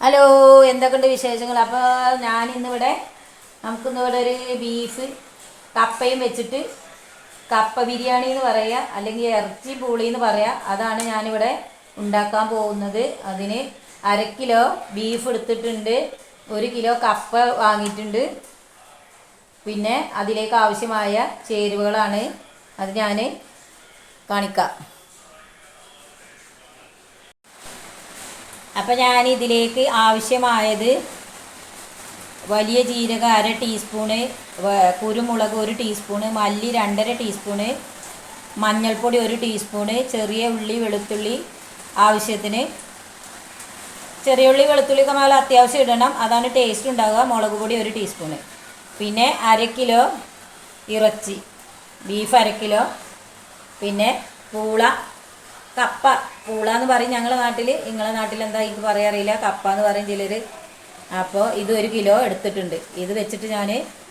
Hello എന്തൊക്കെയുണ്ട് വിശേഷങ്ങൾ? അപ്പോൾ ഞാൻ ഇന്നിവിടെ നമുക്കിന്നിവിടെ ഒരു ബീഫ് കപ്പയും വെച്ചിട്ട് കപ്പ ബിരിയാണി എന്ന് പറയുക അല്ലെങ്കിൽ ഇറച്ചി പൂളി എന്ന് പറയുക അതാണ് ഞാനിവിടെ ഉണ്ടാക്കാൻ പോകുന്നത്. അതിന് അര കിലോ ബീഫ് എടുത്തിട്ടുണ്ട് ഒരു കിലോ കപ്പ വാങ്ങിയിട്ടുണ്ട്. പിന്നെ അതിലേക്ക് ആവശ്യമായ ചേരുവകളാണ്. അത് ഞാൻ കാണിക്കാം. അപ്പം ഞാൻ ഇതിലേക്ക് ആവശ്യമായത് വലിയ ജീരകം അര ടീസ്പൂണ് കുരുമുളക് ഒരു ടീസ്പൂണ് മല്ലി രണ്ടര ടീസ്പൂണ് മഞ്ഞൾപ്പൊടി ഒരു ടീസ്പൂണ് ചെറിയ ഉള്ളി വെളുത്തുള്ളി ആവശ്യത്തിന്. ചെറിയ ഉള്ളി വെളുത്തുള്ളി ഒക്കെ നല്ല അത്യാവശ്യം ഇടണം. അതാണ് ടേസ്റ്റ് ഉണ്ടാവുക. മുളക് പൊടി ഒരു ടീസ്പൂണ്. പിന്നെ അര കിലോ ഇറച്ചി. ബീഫ് അര കിലോ. പിന്നെ പൂള കപ്പ. പൂള എന്ന് പറയും ഞങ്ങളുടെ നാട്ടിൽ നിങ്ങളെ നാട്ടിൽ എന്താ എനിക്ക് പറയാറിയില്ല കപ്പ എന്ന് പറയും ചിലർ അപ്പോൾ ഇത് ഒരു കിലോ എടുത്തിട്ടുണ്ട്. ഇത് വെച്ചിട്ട് ഞാൻ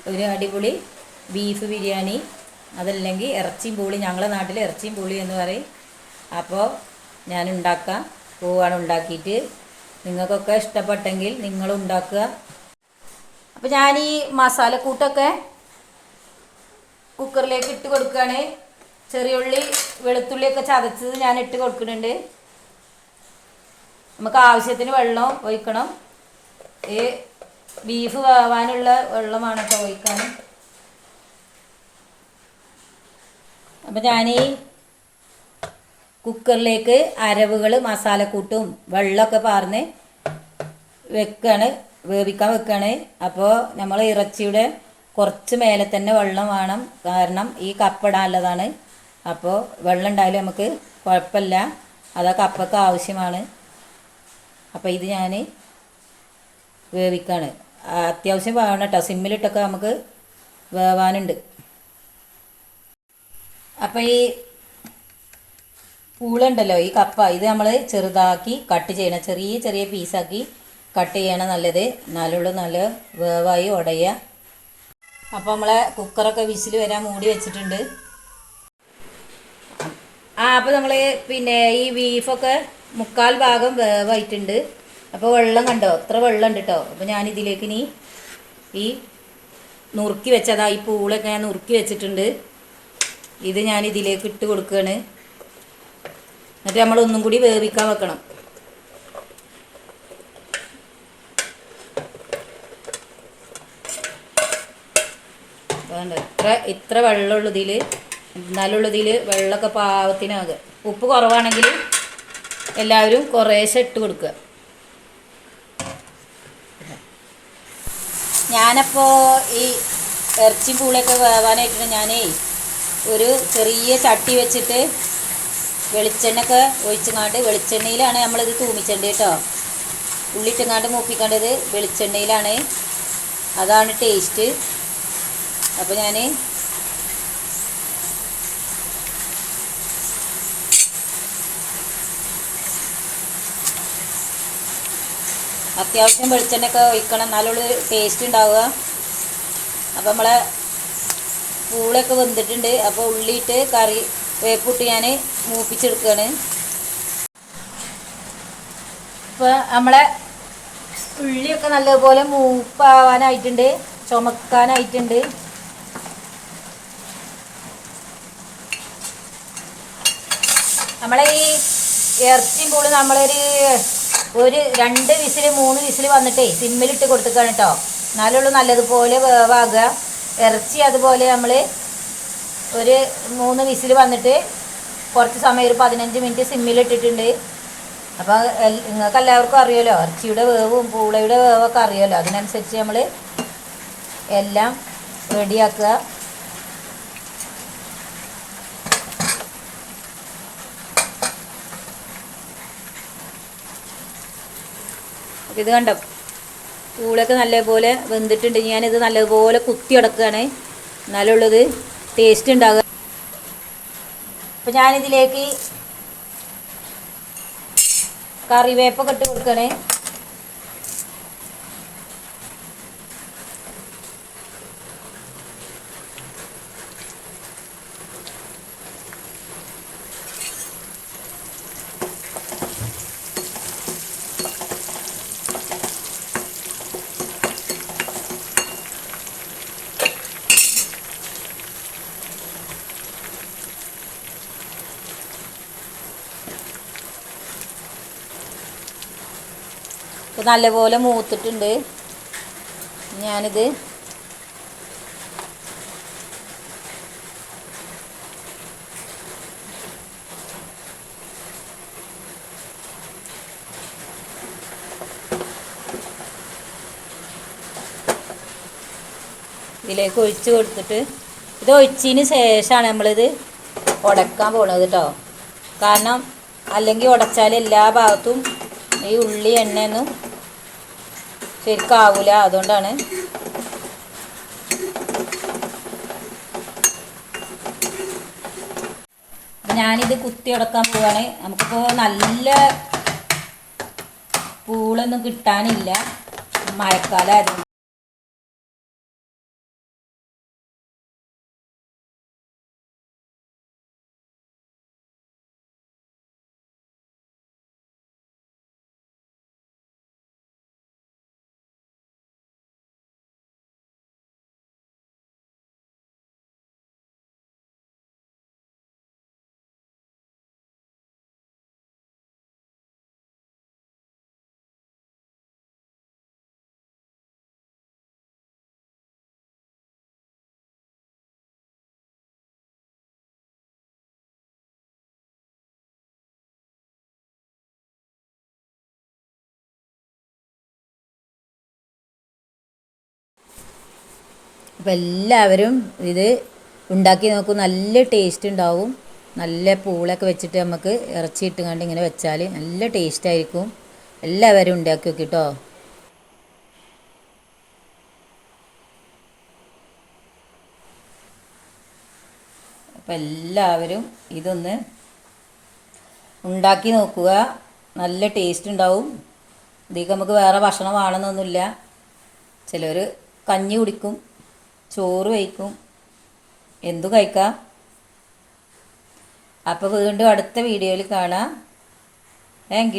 ഒരു അടിപൊളി ബീഫ് ബിരിയാണി അതല്ലെങ്കിൽ ഇറച്ചിയും പൂളി ഞങ്ങളുടെ നാട്ടിൽ ഇറച്ചിയും പൂളി എന്ന് പറയും. അപ്പോൾ ഞാൻ ഉണ്ടാക്കാം. പോവാണ് ഉണ്ടാക്കിയിട്ട്. നിങ്ങൾക്കൊക്കെ ഇഷ്ടപ്പെട്ടെങ്കിൽ നിങ്ങൾ ഉണ്ടാക്കുക. അപ്പോൾ ഞാൻ ഈ മസാലക്കൂട്ടൊക്കെ കുക്കറിലേക്ക് ഇട്ട് കൊടുക്കുകയാണ്. ചെറിയുള്ളി വെളുത്തുള്ളിയൊക്കെ ചതച്ചത് ഞാൻ ഇട്ട് കൊടുക്കുന്നുണ്ട്. നമുക്ക് ആവശ്യത്തിന് വെള്ളം ഒഴിക്കണം. ഈ ബീഫ് വേവാനുള്ള വെള്ളമാണ് കേട്ടോ ഒഴിക്കാൻ. അപ്പം ഈ കുക്കറിലേക്ക് അരവുകൾ മസാലക്കൂട്ടും വെള്ളമൊക്കെ പാർന്ന് വെക്കാണ് വേവിക്കാൻ വെക്കാണ്. അപ്പോൾ നമ്മൾ ഇറച്ചിയുടെ കുറച്ച് മേലെ തന്നെ വെള്ളം വേണം. കാരണം ഈ കപ്പടാനുള്ളതാണ് അപ്പോൾ വെള്ളം ഉണ്ടായാലും നമുക്ക് കുഴപ്പമില്ല. അതൊക്കെ അപ്പക്ക് ആവശ്യമാണ്. അപ്പോൾ ഇത് ഞാൻ വേവിക്കാണ്. അത്യാവശ്യം വേണം കേട്ടോ. സിമ്മിലിട്ടൊക്കെ നമുക്ക് വേവാനുണ്ട്. അപ്പോൾ ഈ പൂളുണ്ടല്ലോ ഈ കപ്പ ഇത് നമ്മൾ ചെറുതാക്കി കട്ട് ചെയ്യണം. ചെറിയ ചെറിയ പീസാക്കി കട്ട് ചെയ്യണം നല്ലത്. എന്നാലുള്ളൂ നല്ല വേവായി ഉടയുക അപ്പോൾ നമ്മളെ കുക്കറൊക്കെ വിസിൽ വരാൻ മൂടി വെച്ചിട്ടുണ്ട്. ആ അപ്പോൾ നമ്മൾ പിന്നെ ഈ ബീഫൊക്കെ മുക്കാൽ ഭാഗം വേവായിട്ടുണ്ട്. അപ്പോൾ വെള്ളം കണ്ടോ? അത്ര വെള്ളം ഉണ്ട് കേട്ടോ അപ്പോൾ ഞാൻ ഇതിലേക്ക് ഇനി ഈ നുറുക്കി വെച്ചതാ ഈ പൂളൊക്കെ ഞാൻ നുറുക്കി വെച്ചിട്ടുണ്ട്. ഇത് ഞാൻ ഇതിലേക്ക് ഇട്ട് കൊടുക്കുകയാണ് എന്നിട്ട് നമ്മൾ ഒന്നും കൂടി വേവിക്കാൻ വെക്കണം. ഇത്ര ഇത്ര വെള്ളമുള്ള ഇതിൽ എന്നാലുള്ള ഇതിൽ വെള്ളമൊക്കെ പാകത്തിനാകുക ഉപ്പ് കുറവാണെങ്കിൽ എല്ലാവരും കുറേശ്ശെ ഇട്ട് കൊടുക്കുക. ഞാനപ്പോൾ ഈ ഇറച്ചി പൂളൊക്കെ വേവാനായിട്ട് ഞാനേ ഒരു ചെറിയ ചട്ടി വെച്ചിട്ട് വെളിച്ചെണ്ണയൊക്കെ ഒഴിച്ചങ്ങാണ്ട് വെളിച്ചെണ്ണയിലാണ് നമ്മളിത് തൂമിച്ചേണ്ടത് കേട്ടോ. ഉള്ളിട്ടങ്ങാണ്ട് മൂപ്പിക്കേണ്ടത് വെളിച്ചെണ്ണയിലാണ്. അതാണ് ടേസ്റ്റ് അപ്പോൾ ഞാൻ അത്യാവശ്യം വെളിച്ചെണ്ണയൊക്കെ ഒഴിക്കണം. എന്നാലുള്ള ടേസ്റ്റ് ഉണ്ടാവുക. അപ്പോൾ നമ്മളെ പൂളൊക്കെ വെന്തിട്ടുണ്ട്. അപ്പോൾ ഉള്ളിയിട്ട് കറി വേപ്പിട്ട് ഞാൻ മൂപ്പിച്ചെടുക്കുകയാണ്. ഇപ്പോൾ നമ്മളെ ഉള്ളിയൊക്കെ നല്ലപോലെ മൂപ്പാവാനായിട്ടുണ്ട്. ചുമക്കാനായിട്ടുണ്ട്. നമ്മളെ ഈ ഇറച്ചിയും പോലും നമ്മളൊരു ഒരു രണ്ട് വിസിൽ മൂന്ന് വിസിൽ വന്നിട്ടേ സിമ്മിലിട്ട് കൊടുത്തേക്കാണ് കേട്ടോ എന്നാലുള്ളൂ നല്ലതുപോലെ വേവാകുക ഇറച്ചി അതുപോലെ നമ്മൾ ഒരു മൂന്ന് വിസിൽ വന്നിട്ട് കുറച്ച് സമയം ഒരു പതിനഞ്ച് മിനിറ്റ് സിമ്മിലിട്ടിട്ടുണ്ട് അപ്പോൾ നിങ്ങൾക്ക് എല്ലാവർക്കും അറിയാമല്ലോ ഇറച്ചിയുടെ വേവും പൂളയുടെ വേവൊക്കെ അറിയാമല്ലോ അതിനനുസരിച്ച് നമ്മൾ എല്ലാം റെഡിയാക്കുക. അപ്പോൾ ഇത് കണ്ടോ? പൂളൊക്കെ നല്ലപോലെ വെന്തിട്ടുണ്ട്. ഞാനിത് നല്ലതുപോലെ കുത്തി അടക്കുകയാണ് എന്നാലുള്ളത് ടേസ്റ്റ് ഉണ്ടാകുക അപ്പോൾ ഞാനിതിലേക്ക് കറിവേപ്പൊക്കെ ഇട്ട് കൊടുക്കണേ. ഇപ്പോൾ നല്ലപോലെ മൂത്തിട്ടുണ്ട്. ഞാനിത് ഇതിലേക്ക് ഒഴിച്ച് കൊടുത്തിട്ട് ഇത് ഒഴിച്ചതിന് ശേഷമാണ് നമ്മളിത് ഉടക്കാൻ പോണത് കേട്ടോ കാരണം അല്ലെങ്കിൽ ഉടച്ചാൽ എല്ലാ ഭാഗത്തും ഈ ഉള്ളി എണ്ണയൊന്നും ശരിക്കാവൂല അതുകൊണ്ടാണ്. ഞാനിത് കുത്തി ഉടക്കാൻ പോവാണ്. നമുക്കിപ്പോൾ നല്ല പൂളൊന്നും കിട്ടാനില്ല. മഴക്കാലമായിരുന്നു അപ്പം എല്ലാവരും ഇത് ഉണ്ടാക്കി നോക്കും. നല്ല ടേസ്റ്റ് ഉണ്ടാവും. നല്ല പൂളൊക്കെ വെച്ചിട്ട് നമുക്ക് ഇറച്ചി ഇട്ടുകൊണ്ട് ഇങ്ങനെ വെച്ചാൽ നല്ല ടേസ്റ്റ് ആയിരിക്കും. എല്ലാവരും ഉണ്ടാക്കി നോക്കി കേട്ടോ അപ്പം എല്ലാവരും ഇതൊന്ന് ഉണ്ടാക്കി നോക്കുക. നല്ല ടേസ്റ്റ് ഉണ്ടാവും. ഇതിലേക്ക് നമുക്ക് വേറെ ഭക്ഷണം വേണമെന്നൊന്നുമില്ല. ചിലർ കഞ്ഞി കുടിക്കും. ചോറ് കഴിക്കും. എന്തു കഴിക്കാം? അപ്പോൾ വീണ്ടും അടുത്ത വീഡിയോയിൽ കാണാം. താങ്ക്